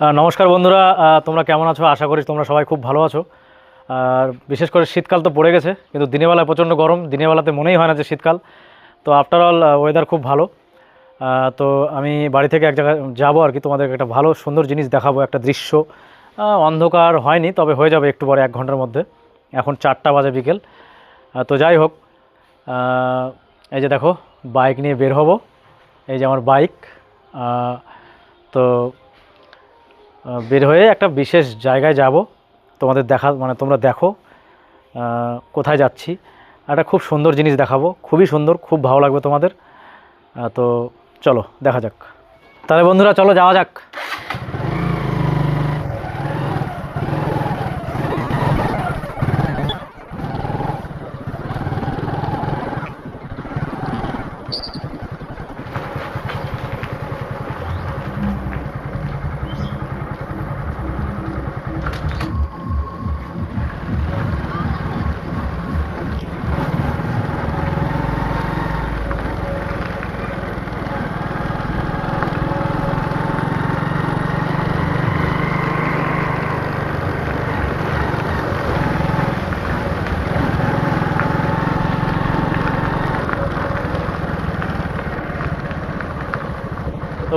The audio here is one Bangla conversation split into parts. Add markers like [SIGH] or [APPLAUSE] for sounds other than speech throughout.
নমস্কার বন্ধুরা তোমরা কেমন আছো? আশা করি তোমরা সবাই খুব ভালো আছো। আর বিশেষ করে শীতকাল তো পড়ে গেছে, কিন্তু দিনের বেলায় প্রচণ্ড গরম দিনের বেলাতে মনেই হয় না যে শীতকাল। তো আফটার অল ওয়েদার খুব ভালো। তো আমি বাড়ি থেকে এক জায়গায় যাব আর কি, তোমাদেরকে একটা ভালো সুন্দর জিনিস দেখাবো, একটা দৃশ্য। অন্ধকার হয়নি, তবে হয়ে যাবে একটু পরে, এক ঘণ্টার মধ্যে। এখন চারটা বাজে বিকেল। তো যাই হোক এই যে দেখো বাইক নিয়ে বের হব। এই যে আমার বাইক তো বের হয়ে একটা বিশেষ জায়গায় যাব। তোমাদের দেখা মানে তোমরা দেখো কোথায় যাচ্ছি। একটা খুব সুন্দর জিনিস দেখাবো। খুবই সুন্দর, খুব ভালো লাগবে তোমাদের। তো চলো, দেখা যাক। তাহলে বন্ধুরা, চলো যাওয়া যাক।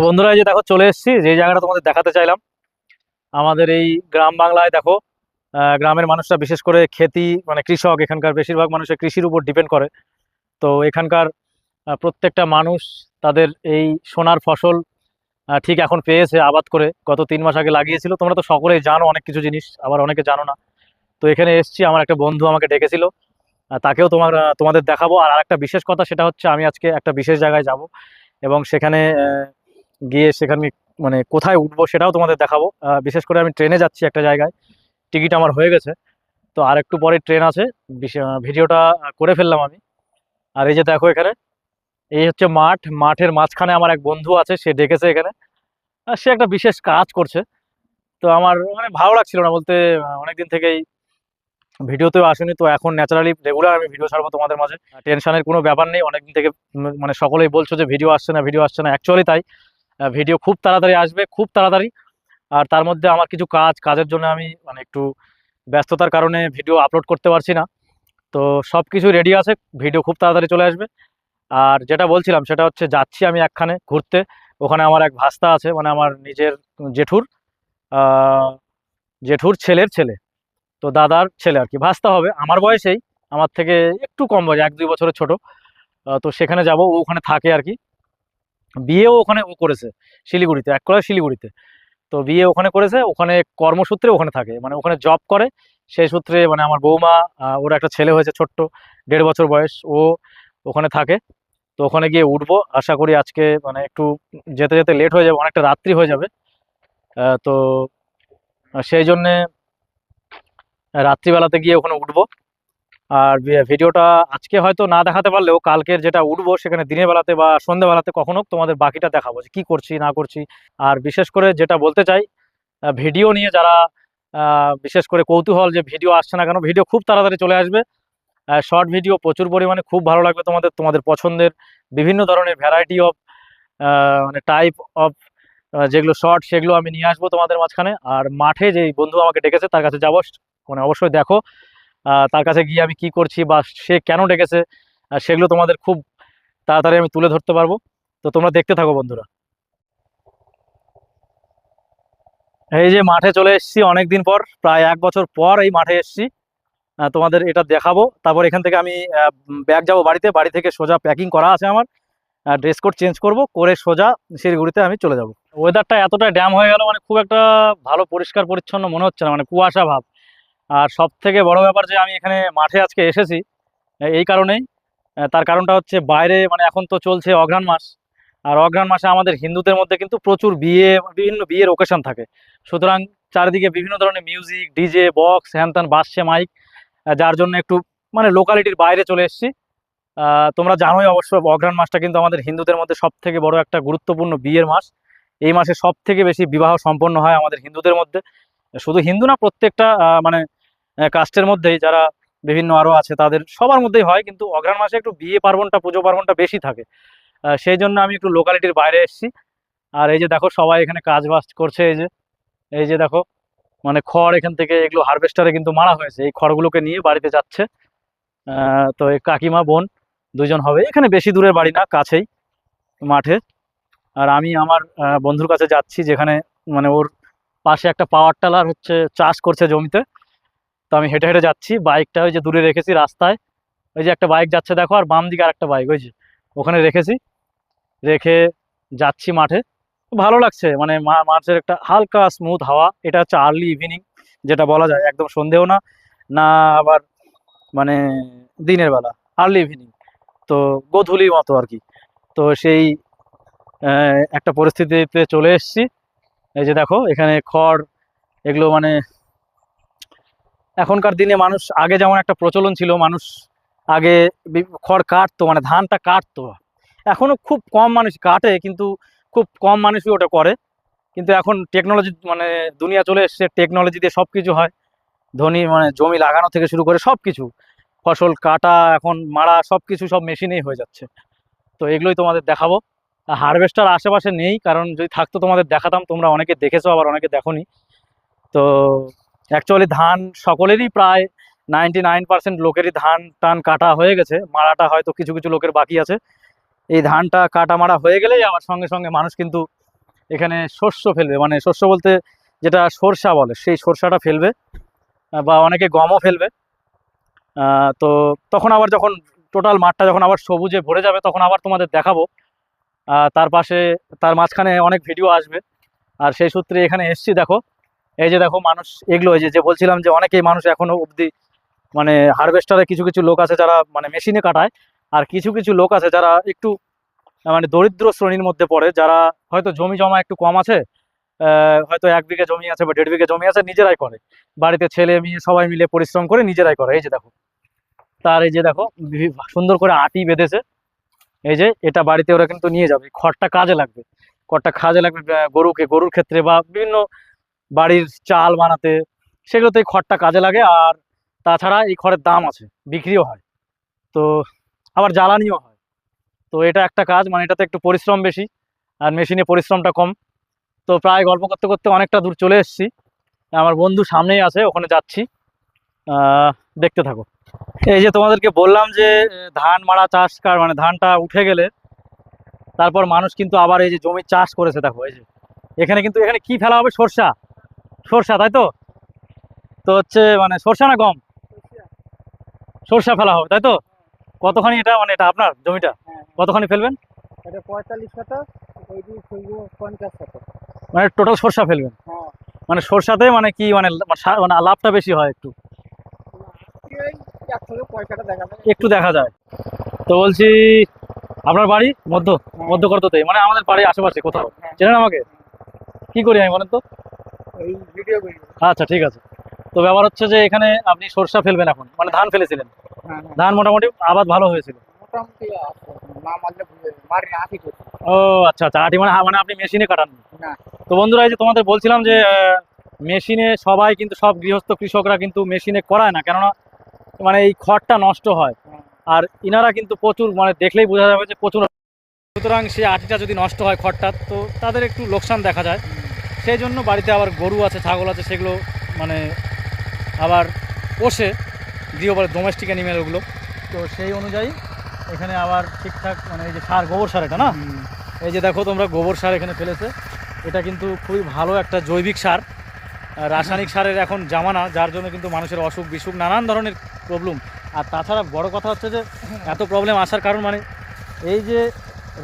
বন্ধুরা যে দেখো চলে এসেছি, যে জায়গাটা তোমাদের দেখাতে চাইলাম। আমাদের এই গ্রাম বাংলায় দেখো গ্রামের মানুষরা বিশেষ করে খেতি মানে কৃষক, এখানকার বেশিরভাগ মানুষের কৃষির উপর ডিপেন্ড করে। তো এখানকার প্রত্যেকটা মানুষ তাদের এই সোনার ফসল ঠিক এখন পেয়েছে আবাদ করে। গত তিন মাস আগে লাগিয়েছিল। তোমরা তো সকলেই জানো অনেক কিছু জিনিস, আবার অনেকে জানো না। তো এখানে এসেছি, আমার একটা বন্ধু আমাকে ডেকেছিল। তাকেও তোমার তোমাদের দেখাবো। আর আরেকটা বিশেষ কথা, সেটা হচ্ছে আমি আজকে একটা বিশেষ জায়গায় যাব এবং সেখানে গিয়ে সেখানে মানে কোথায় উঠবো সেটাও তোমাদের দেখাবো। বিশেষ করে আমি ট্রেনে যাচ্ছি একটা জায়গায়। টিকিট আমার হয়ে গেছে। তো আর একটু পরে ট্রেন আছে। ভিডিওটা করে ফেললাম আমি। আর এই যে দেখো এখানে, এই হচ্ছে মাঠ। মাঠের মাঝখানে আমার এক বন্ধু আছে, সে ডেকেছে এখানে। সে একটা বিশেষ কাজ করছে। তো আমার মানে ভালো লাগছিল না বলতে অনেকদিন থেকেই ভিডিওতেও আসেনি। তো এখন ন্যাচারালি রেগুলার আমি ভিডিও ছাড়বো তোমাদের মাঝে। টেনশনের কোনো ব্যাপার নেই। অনেকদিন থেকে মানে সকলেই বলছো যে ভিডিও আসছে না, ভিডিও আসছে না। অ্যাকচুয়ালি তাই। ভিডিও খুব তাড়াতাড়ি আসবে, খুব তাড়াতাড়ি। আর তার মধ্যে আমার কিছু কাজ, কাজের জন্য আমি মানে একটু ব্যস্ততার কারণে ভিডিও আপলোড করতে পারছি না। তো সব কিছু রেডি আছে ভিডিও খুব তাড়াতাড়ি চলে আসবে। আর যেটা বলছিলাম, সেটা হচ্ছে যাচ্ছি আমি একখানে ঘুরতে। ওখানে আমার এক ভাস্তা আছে মানে আমার নিজের জেঠুর জেঠুর ছেলের ছেলে। তো দাদার ছেলে আর কি, ভাস্তা হবে। আমার বয়সেই, আমার থেকে একটু কম বয়স, এক দুই বছরের ছোট। তো সেখানে যাব ওখানে থাকে আর কি। বিয়েও ওখানে ও করেছে, শিলিগুড়িতে, এক কলেজ শিলিগুড়িতে। তো বিয়ে ওখানে করেছে, ওখানে কর্মসূত্রে ওখানে থাকে মানে ওখানে জব করে। সেই সূত্রে মানে আমার বৌমা ওর একটা ছেলে হয়েছে ছোট্ট, দেড় বছর বয়স, ও ওখানে থাকে। তো ওখানে গিয়ে উঠবো, আশা করি আজকে মানে একটু যেতে যেতে লেট হয়ে যাবে, অনেকটা রাত্রি হয়ে যাবে। তো সেই জন্যে রাত্রিবেলাতে গিয়ে ওখানে উঠবো। আর ভিডিওটা আজকে হয়তো না দেখাতে পারলেও কালকের যেটা উঠবো সেখানে দিনের বেলাতে বা সন্ধ্যেবেলাতে কখনো তোমাদের বাকিটা দেখাবো যে কী করছি, না করছি। আর বিশেষ করে যেটা বলতে চাই ভিডিও নিয়ে যারা বিশেষ করে কৌতূহল যে ভিডিও আসছে না কেন, ভিডিও খুব তাড়াতাড়ি চলে আসবে। শর্ট ভিডিও প্রচুর পরিমাণে খুব ভালো লাগবে তোমাদের তোমাদের পছন্দের বিভিন্ন ধরনের ভ্যারাইটি অফ মানে টাইপ অফ যেগুলো শর্ট সেগুলো আমি নিয়ে আসব তোমাদের মাঝখানে। আর মাঠে যেই বন্ধু আমাকে ডেকেছে তার কাছে যাব। মানে অবশ্যই দেখো। তার কাছে গিয়ে আমি কি করছি বা সে কেন ডেকেছে সেগুলো তোমাদের খুব তাড়াতাড়ি আমি তুলে ধরতে পারব। তো তোমরা দেখতে থাকো বন্ধুরা। এই যে মাঠে চলে এসেছি অনেক দিন পর, প্রায় এক বছর পর এই মাঠে এসেছি। তোমাদের এটা দেখাবো। তারপর এখান থেকে আমি ব্যাগ যাব বাড়িতে, বাড়ি থেকে সোজা প্যাকিং করা আছে আমার। ড্রেস কোড চেঞ্জ করব, করে সোজা শিলিগুড়িতে আমি চলে যাব। ওয়েদারটা এতটা ড্যাম হয়ে গেল মানে খুব একটা ভালো পরিষ্কার পরিচ্ছন্ন মনে হচ্ছে না মানে কুয়াশা ভাব। আর সব থেকে বড় ব্যাপার যে আমি এখানে মাঠে আজকে এসেছি এই কারণেই তার কারণটা হচ্ছে বাইরে মানে এখন তো চলছে অঘ্রাণ মাস, আর অঘ্রাণ মাসে আমাদের হিন্দুদের মধ্যে কিন্তু প্রচুর বিয়ে, বিভিন্ন বিয়ের ওকেশন থাকে। সুতরাং চারিদিকে বিভিন্ন ধরনের মিউজিক ডিজে বক্স হ্যান ত্যান বাসছে মাইক যার জন্য একটু মানে লোকালিটির বাইরে চলে এসেছি। তোমরা জানোই অবশ্য অঘ্রাণ মাসটা কিন্তু আমাদের হিন্দুদের মধ্যে সব থেকে বড় একটা গুরুত্বপূর্ণ বিয়ের মাস। এই মাসে সব থেকে বেশি বিবাহ সম্পন্ন হয় আমাদের হিন্দুদের মধ্যে। শুধু হিন্দু না, প্রত্যেকটা মানে কাস্টের মধ্যেই যারা বিভিন্ন আরও আছে, তাদের সবার মধ্যেই হয়, কিন্তু অঘ্রাণ মাসে একটু বিয়ে পার্বণটা, পুজো পার্বণটা বেশি থাকে। সেই জন্য আমি একটু লোকালিটির বাইরে এসেছি। আর এই যে দেখো, সবাই এখানে কাজ বাজ করছে, এই যে এই যে দেখো মানে খড় এখান থেকে, এগুলো হারভেস্টারে কিন্তু মারা হয়েছে। এই খড়গুলোকে নিয়ে বাড়িতে যাচ্ছে। তো এই কাকিমা, বোন দুজন হবে। এখানে বেশি দূরের বাড়ি না, কাছেই মাঠে। আর আমি আমার বন্ধুর কাছে যাচ্ছি, যেখানে মানে ওর পাশে একটা পাওয়ার টেলার হচ্ছে, চাষ করছে জমিতে। তো আমি হেঁটে হেঁটে যাচ্ছি। বাইকটা ওই যে দূরে রেখেছি রাস্তায়। ওই যে একটা বাইক যাচ্ছে দেখো, আর বাম দিকে আর একটা বাইক, ওই যে ওখানে রেখেছি। রেখে যাচ্ছি মাঠে। ভালো লাগছে মানে মাঠের একটা হালকা স্মুথ হাওয়া। এটা হচ্ছে আর্লি ইভিনিং যেটা বলা যায়, একদম সন্ধেও না না আবার মানে দিনের বেলা আর্লি ইভিনিং তো গোধূলি মতো আর কি। তো সেই একটা পরিস্থিতিতে চলে এসেছি। এই যে দেখো, এখানে খড়, এগুলো মানে এখনকার দিনে মানুষ আগে যেমন একটা প্রচলন ছিল, মানুষ আগে খড় কাটতো মানে ধানটা কাটতো। এখনও খুব কম মানুষ কাটে, কিন্তু খুব কম মানুষই ওটা করে। কিন্তু এখন টেকনোলজি মানে দুনিয়া চলে এসছে টেকনোলজি দিয়ে সব কিছু হয়। ধনী মানে জমি লাগানো থেকে শুরু করে সব কিছু ফসল কাটা, এখন মারা সব কিছু সব মেশিনেই হয়ে যাচ্ছে। তো এগুলোই তোমাদের দেখাবো। হারভেস্টার আশেপাশে নেই, কারণ যদি থাকতো তোমাদের দেখাতাম, তোমরা অনেকে দেখেছ, আবার অনেকে দেখোনি। তো অ্যাকচুয়ালি ধান সকলেরই প্রায় নাইনটি নাইন পার্সেন্ট লোকেরই ধান টান কাটা হয়ে গেছে। মারাটা হয়তো কিছু কিছু লোকের বাকি আছে। এই ধানটা কাটা মারা হয়ে গেলেই আবার সঙ্গে সঙ্গে মানুষ কিন্তু এখানে শস্য ফেলবে। মানে শস্য বলতে যেটা সরষা বলে, সেই সরষাটা ফেলবে বা অনেকে গমও ফেলবে। তো তখন আবার যখন টোটাল মাঠটা যখন আবার সবুজে ভরে যাবে, তখন আবার তোমাদের দেখাবো। তার পাশে, তার মাঝখানে অনেক ভিডিও আসবে। আর সেই সূত্রে এখানে এসছি, দেখো। এই যে দেখো মানুষ এগুলো, এই যে বলছিলাম যে অনেকেই মানুষ এখনও অবধি মানে হারভেস্টারে কিছু কিছু লোক আছে যারা মানে মেশিনে কাটায়, আর কিছু কিছু লোক আছে যারা একটু মানে দরিদ্র শ্রেণির মধ্যে পড়ে, যারা হয়তো জমি জমা একটু কম আছে হয়তো এক বিঘে জমি আছে বা দেড় বিঘে জমি আছে নিজেরাই করে। বাড়িতে ছেলে মেয়ে সবাই মিলে পরিশ্রম করে নিজেরাই করে, এই যে দেখো। তার এই যে দেখো সুন্দর করে আটি বেঁধেছে। এই যে, এটা বাড়িতে ওরা কিন্তু নিয়ে যাবে। খড়টা কাজে লাগবে। খড়টা কাজে লাগবে গরুকে, গরুর ক্ষেত্রে বা বিভিন্ন বাড়ির চাল বানাতে সেগুলোতে এই খড়টা কাজে লাগে আর তাছাড়া এই খড়ের দাম আছে, বিক্রিও হয়। তো আবার জ্বালানিও হয়। তো এটা একটা কাজ মানে এটাতে একটু পরিশ্রম বেশি আর মেশিনে পরিশ্রমটা কম। তো প্রায় গল্প করতে করতে অনেকটা দূর চলে এসেছি। আমার বন্ধু সামনেই আছে, ওখানে যাচ্ছি। দেখতে থাকো। এই যে তোমাদেরকে বললাম যে, ধান মারা চাষ কার মানে ধানটা উঠে গেলে তারপর মানুষ কিন্তু আবার এই যে জমি চাষ করেছে, দেখো এই যে। এখানে কিন্তু, এখানে কি ফেলা হবে? সরষা। সরষা তাই তো? তো হচ্ছে মানে সরষা না গম? সরষা ফেলা হবে তাই তো? কতখানি এটা মানে এটা আপনার জমিটা? হ্যাঁ। কতখানি ফেলবেন? এটা পঁয়তাল্লিশ শতক ওই দিন পঞ্চাশ শতক মানে টোটাল সরষা ফেলবেন? হ্যাঁ। মানে সরষাতে মানে কি মানে মানে লাভটা বেশি হয় একটু? একটু দেখা যায়। তো বলছি আপনার বাড়ি? মধ্য মধ্য করতোতে মানে আমাদের বাড়ির আশেপাশে কোথাও। হ্যাঁ। চেনেন আমাকে? কি করি আমি বলেন তো? আচ্ছা ঠিক আছে। তো ব্যাপার হচ্ছে যে এখানে আপনি সরষা ফেলবেন এখন মানে ধান ফেলেছিলেন। হ্যাঁ হ্যাঁ। ধান মোটামুটি আবাদ ভালো হয়েছিল। ও আচ্ছা আচ্ছা আটি মানে মানে আপনি মেশিনে কাটান। তো বন্ধুরা এই যে তোমাদের বলছিলাম যে মেশিনে সবাই কিন্তু সব গৃহস্থ কৃষকরা কিন্তু মেশিনে করায় না কেননা মানে এই খড়টা নষ্ট হয়। হ্যাঁ। আর ইনারা কিন্তু প্রচুর মানে দেখলেই বোঝা যাবে যে প্রচুর। সুতরাং সেই আটিটা যদি নষ্ট হয় খড়টা তো তাদের একটু লোকসান দেখা যায়। সেই জন্য বাড়িতে আবার গরু আছে ছাগল আছে সেগুলো মানে আবার পোষে। গৃহ বলে ডোমেস্টিক অ্যানিমেল ওগুলো। তো সেই অনুযায়ী এখানে আবার ঠিকঠাক মানে এই যে সার গোবর সার এটা না? এই যে দেখো তোমরা গোবর সার এখানে ফেলেছে। এটা কিন্তু খুবই ভালো একটা জৈবিক সার। রাসায়নিক সারের এখন জামানা যার জন্য কিন্তু মানুষের অসুখ বিসুখ নানান ধরনের প্রবলেম আর তাছাড়া বড় কথা হচ্ছে যে এত প্রবলেম আসার কারণ মানে এই যে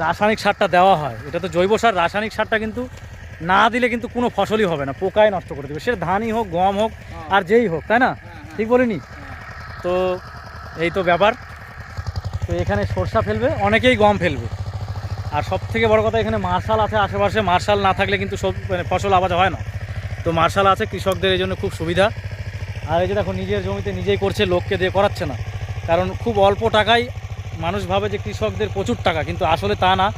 রাসায়নিক সারটা দেওয়া হয় এটা তো জৈব সার রাসায়নিক সারটা কিন্তু না দিলে কিন্তু কোনো ফসলই হবে না পোকায় নষ্ট করে দেবে। সে ধানই হোক গম হোক হ্যাঁ, আর যেই হোক তাই না? হ্যাঁ, হ্যাঁ, ঠিক বলিনি। তো এই তো ব্যাপার। তো এখানে সরষা ফেলবে অনেকেই গম ফেলবে। আর সব থেকে বড় কথা এখানে মার্শাল আছে আশেপাশে। মার্শাল না থাকলে কিন্তু সব মানে ফসল আবাদ হয় না। তো মার্শাল আছে কৃষকদের এই জন্য খুব সুবিধা। আর এই যে দেখো নিজের জমিতে নিজেই করছে লোককে দিয়ে করাচ্ছে না। কারণ খুব অল্প টাকায় মানুষ ভাবে যে কৃষকদের প্রচুর টাকা কিন্তু আসলে তা না।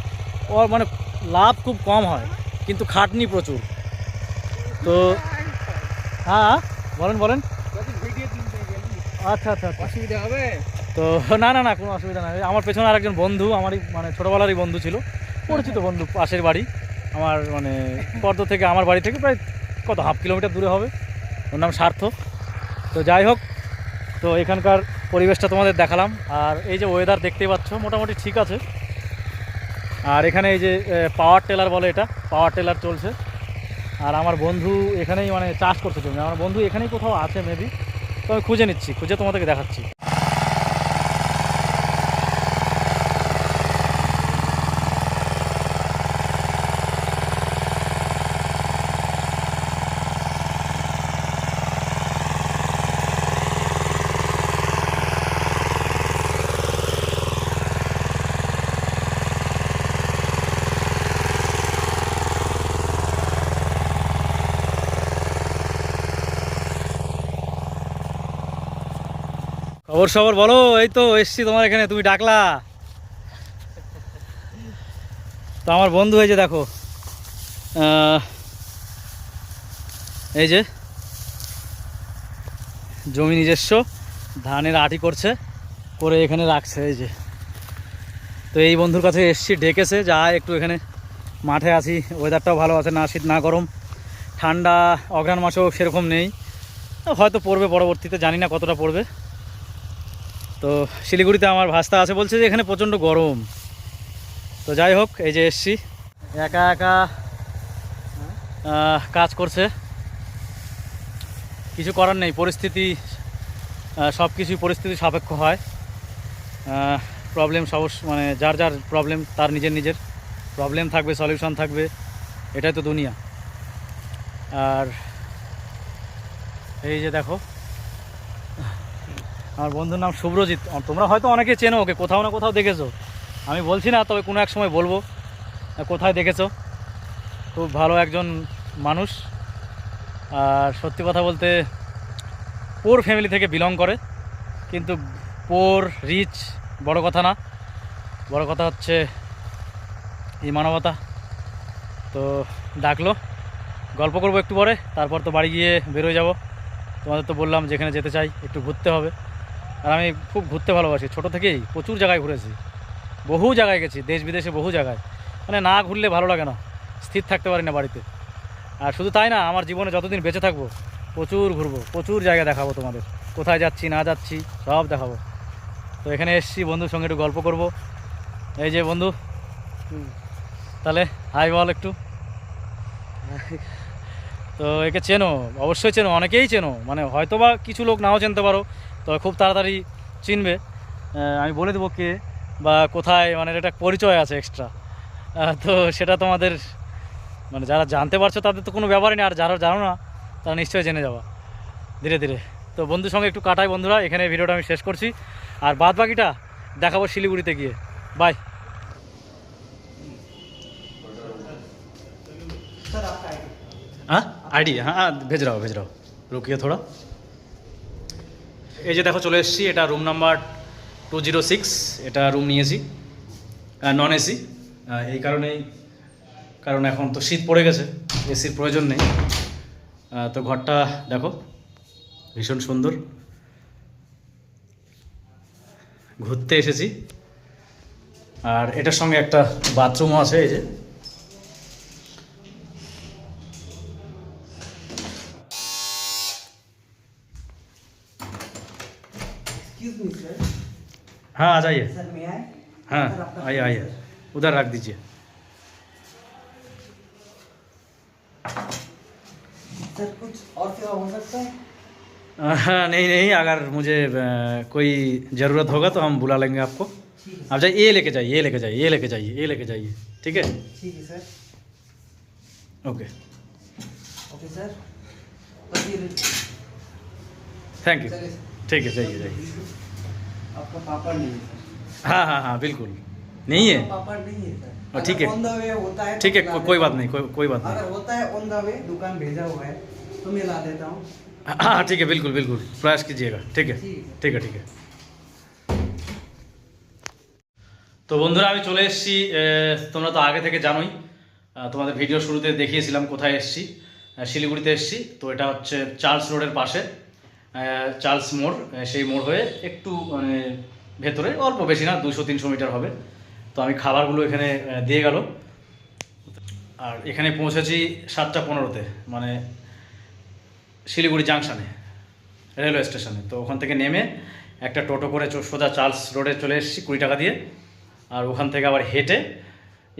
ও মানে লাভ খুব কম হয়। কিন্তু খাটনি প্রচুর। তো হ্যাঁ বলেন বলেন। আচ্ছা আচ্ছা আচ্ছা। অসুবিধা হবে তো, না না না, কোনো অসুবিধা নাই। আমার পেছনে আরেকজন বন্ধু, আমারই মানে ছোটোবেলারই বন্ধু ছিল, পরিচিত বন্ধু, পাশের বাড়ি। আমার মানে পর্দ থেকে আমার বাড়ি থেকে প্রায় কত, হাফ কিলোমিটার দূরে হবে। ওর নাম সার্থ। তো, যাই হোক, তো, এখানকার পরিবেশটা তোমাদের দেখালাম। আর এই যে ওয়েদার দেখতেই পাচ্ছ, মোটামুটি ঠিক আছে। আর এখানে এই যে পাওয়ার টেলার বলে এটা পাওয়ার টেলার চলছে। আর আমার বন্ধু এখানেই মানে চাষ করছে জমি। আমার বন্ধু এখানেই কোথাও আছে মেবি তো আমি খুঁজে নিচ্ছি, খুঁজে তোমাদেরকে দেখাচ্ছি। খবর সবর বলো, এই তো এসছি তোমার এখানে, তুমি ডাকলা। তো আমার বন্ধু হয়েছে, দেখো। এই যে, জমি নিজস্ব, ধানের আটি করছে, করে এখানে রাখছে, এই যে। তো এই বন্ধুর কাছে এসছি, ডেকেছে, যা একটু এখানে মাঠে আছি ওয়েদারটাও ভালো আছে, না শীত, না গরম। ঠান্ডা, অঘ্রাণ মাসেও সেরকম নেই। হয়তো পড়বে পরবর্তীতে, জানি না কতটা পড়বে। তো শিলিগুড়িতে আমার ভাস্তা আছে, বলছে যে এখানে প্রচণ্ড গরম। তো যাই হোক, এই যে এসছি। একা একা কাজ করছে। কিছু করার নেই, পরিস্থিতি সব কিছুই পরিস্থিতি সাপেক্ষ হয়। প্রবলেম সমস্যা মানে যার যার প্রবলেম তার নিজের নিজের। প্রবলেম থাকবে সলিউশন থাকবে, এটাই তো দুনিয়া। আর এই যে দেখো আমার বন্ধুর নাম শুভ্রজিৎ। তোমরা হয়তো অনেকে চেনো ওকে, কোথাও না কোথাও দেখেছ। আমি বলছি না, তবে কোনো এক সময় বলব কোথায় দেখেছ। খুব ভালো একজন মানুষ। আর সত্যি কথা বলতে পোর ফ্যামিলি থেকে বিলং করে। কিন্তু পোর রিচ বড় কথা না। বড় কথা হচ্ছে, এই মানবতা। তো ডাকলো। গল্প করব একটু পরে, তারপর তো বাড়ি গিয়ে বেরোয় যাব। তোমাদের তো বললাম, যেখানে যেতে চাই, একটু ঘুরতে হবে। আর আমি খুব ঘুরতে ভালোবাসি। ছোট থেকেই প্রচুর জায়গায় ঘুরেছি। বহু জায়গায় গেছি দেশ বিদেশে বহু জায়গায়। মানে না ঘুরলে ভালো লাগে না স্থির থাকতে পারি না বাড়িতে। আর শুধু তাই না আমার জীবনে যতদিন বেঁচে থাকব প্রচুর ঘুরবো প্রচুর জায়গা দেখাবো তোমাদের। কোথায় যাচ্ছি না যাচ্ছি সব দেখাবো। তো এখানে এসছি বন্ধুর সঙ্গে একটু গল্প করব। এই যে বন্ধু তাহলে হাই বল একটু। [LAUGHS] তো একে চেনো অবশ্যই চেনো অনেকেই চেনো। মানে হয়তো বা কিছু লোক নাও চিনতে পারো। তবে খুব তাড়াতাড়ি চিনবে আহ, আমি বলে দেবো কে বা কোথায় মানে এটা একটা পরিচয় আছে এক্সট্রা তো সেটা তোমাদের মানে যারা জানতে পারছো তাদের তো কোনো ব্যাপারই নেই আর যারা জানো না তারা নিশ্চয়ই জেনে যাওয়া ধীরে ধীরে তো বন্ধুর সঙ্গে একটু কাটাই বন্ধুরা এখানে ভিডিওটা আমি শেষ করছি আর বাদ বাকিটা দেখাবো শিলিগুড়িতে গিয়ে বাই सर आपका आईडी হ্যাঁ আইডি হ্যাঁ হ্যাঁ ভেজ রাও ভেজ রাও রুকিয়ে থোড়া এই যে দেখো চলে এসেছি, এটা room number two zero six এটা রুম নিয়েছি। নন এসি এই কারণেই, কারণ এখন তো শীত পড়ে গেছে এসির প্রয়োজন নেই। তো ঘরটা দেখো, ভীষণ সুন্দর। ঘুরতে এসেছি। আর এটার সঙ্গে একটা বাথরুমও আছে, এই যে। हाँ आ जाइए। हाँ आइए आइए। उधर रख दीजिए। सर कुछ और सेवा हो सकता है? हाँ, नहीं नहीं अगर मुझे कोई ज़रूरत होगा तो हम बुला लेंगे आपको। आप जाइए ये लेके जाइए ये लेके जाइए ये लेके जाइए ये लेके जाइए। ठीक है? ठीक है sir okay. Okay sir thank you ठीक है जाइए जाइए आपका पापड़ नहीं है सर हाँ हाँ हाँ बिल्कुल नहीं है आपका पापड़ नहीं है सर हाँ, ठीक है। ऑन द वे होता है ठीक है तो ला को, कोई देता बात नहीं कोई कोई बात हूँ। नहीं अगर होता है ऑन द वे दुकान भेजा हुआ है तो मैं ला देता हूँ हाँ हाँ ठीक है बिल्कुल बिल्कुल प्रयास कीजिएगा ठीक है ठीक है ঠিক আছে ঠিক আছে তো বন্ধুরা আমি চলে এসেছি আহ, তোমরা তো আগে থেকে জানোই আহ, তোমাদের ভিডিও শুরুতে দেখিয়েছিলাম কোথায় এসেছি আহ, শিলিগুড়িতে এসেছি তো এটা হচ্ছে চার্লস রোডের পাশে আহ, চার্লস মোড় সেই মোড় হয়ে একটু মানে ভেতরে, অল্প বেশি না দুশো তিনশো মিটার হবে। তো আমি খাবারগুলো এখানে দিয়ে গেল। আর এখানে পৌঁছেছি সাতটা পনেরোতে মানে শিলিগুড়ি জাংশনে, রেলওয়ে স্টেশনে। তো ওখান থেকে নেমে একটা টোটো করে সোজা চার্লস রোডে চলে এসেছি কুড়ি টাকা দিয়ে। আর ওখান থেকে আবার হেঁটে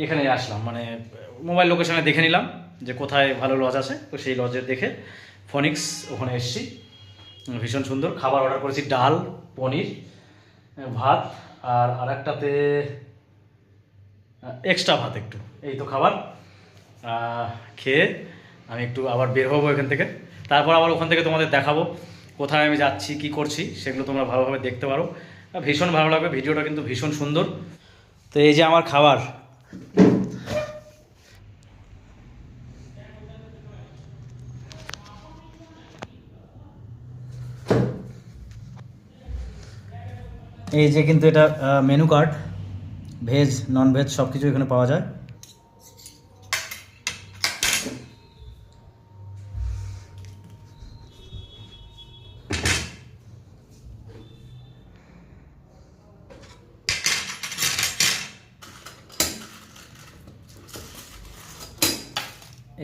এখানে আসলাম মানে মোবাইল লোকেশনে দেখে নিলাম যে কোথায় ভালো লজ আছে। তো সেই লজে দেখে ফনিক্স ওখানে এসেছি। ভীষণ সুন্দর। খাবার অর্ডার করেছি ডাল, পনির ভাত, আর আরেকটাতে এক্সট্রা ভাত একটু। এই তো খাবার। খেয়ে আমি একটু আবার বের হব এখান থেকে। তারপর আবার ওখান থেকে তোমাদের দেখাবো কোথায় আমি যাচ্ছি, কি করছি, সেগুলো তোমরা ভালোভাবে দেখতে পারো। ভীষণ ভালো লাগবে, ভিডিওটা কিন্তু ভীষণ সুন্দর। তো এই যে আমার খাবার। এই যে কিন্তু এটা menu card veg non veg সব কিছু এখানে পাওয়া যায়।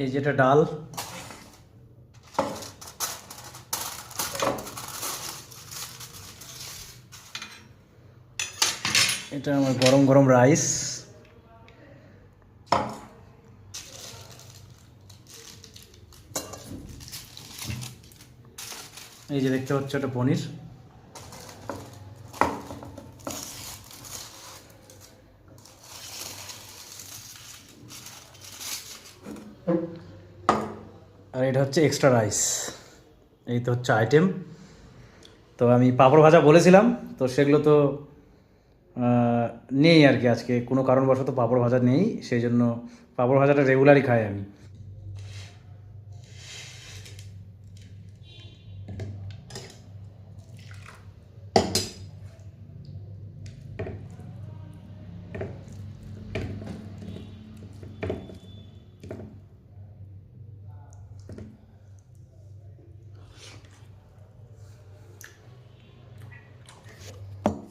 এই যেটা ডাল এটা আমার গরম গরম রাইস। এই যে দেখতে হচ্ছে ওটা পনির। আর এটা হচ্ছে এক্সট্রা রাইস এই তো হচ্ছে আইটেম তো আমি পাঁপড় ভাজা বলেছিলাম, তো সেগুলো তো নেই আর কি আজকে। কোনো কারণবশত পাঁপড় ভাজা নেই সেই জন্য পাঁপড় ভাজাটা রেগুলারই খাই আমি।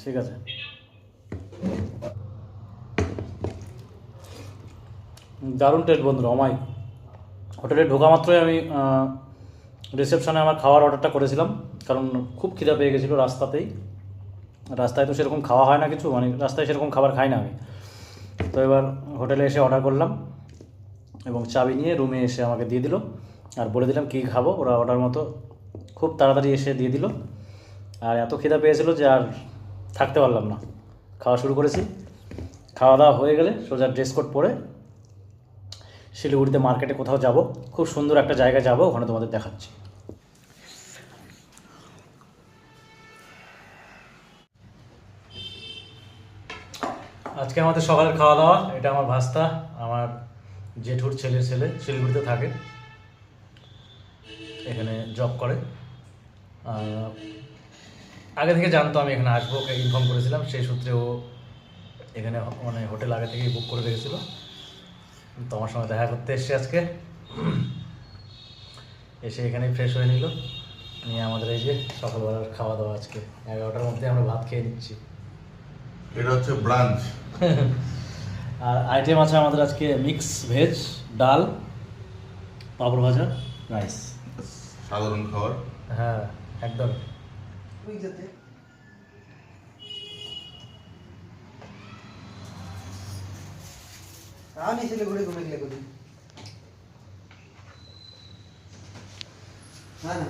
ঠিক আছে। দারুণ টেস্ট বন্ধুরা অমাই হোটেলে ঢোকা মাত্রই আমি রিসেপশনে আমার খাওয়ার অর্ডারটা করেছিলাম, কারণ খুব খিদা পেয়ে গেছিল রাস্তাতেই। রাস্তায় তো সেরকম খাওয়া হয় না কিছু মানে রাস্তায় সেরকম খাবার খাই না আমি। তো এবার হোটেলে এসে অর্ডার করলাম এবং চাবি নিয়ে রুমে এসে আমাকে দিয়ে দিল, আর বলে দিলাম কী খাব, ওরা অর্ডার মতো খুব তাড়াতাড়ি এসে দিয়ে দিল। আর এত খিদা পেয়েছিল যে আর থাকতে পারলাম না। খাওয়া শুরু করেছি, খাওয়া দাওয়া হয়ে গেলে সোজা ড্রেস কোড পরে শিলিগুড়িতে মার্কেটে কোথাও যাব, খুব সুন্দর একটা জায়গায় যাব, ওখানে তোমাদের দেখাচ্ছি। আজকে আমাদের সকালের খাওয়া দাওয়া এটা আমার ভাস্তা, আমার জেঠুর ছেলের ছেলে শিলিগুড়িতে থাকে। এখানে জব করে। আগে থেকে জানতো আমি এখানে আসব, ওকে ইনফর্ম করেছিলাম, সেই সূত্রে ও এখানে মানে হোটেল আগে থেকেই বুক করে রেখেছিল। তো আমার সঙ্গে দেখা করতে এসছে আজকে। এসে এখানে ফ্রেশ হয়ে নিল। নিয়ে আমাদের এই যে সকালবেলার খাওয়া দাওয়া আজকে। এগারোটার মধ্যে আমরা ভাত খেয়ে নিচ্ছি। এটা হচ্ছে ব্রাঞ্চ [LAUGHS] আর আইটেম আছে আমাদের আজকে মিক্স ভেজ ডাল পাঁপড় ভাজা রাইস সাধারণ খাবার। হ্যাঁ একদম। আমি শিলিগুড়ি ঘুমে গেলে না না।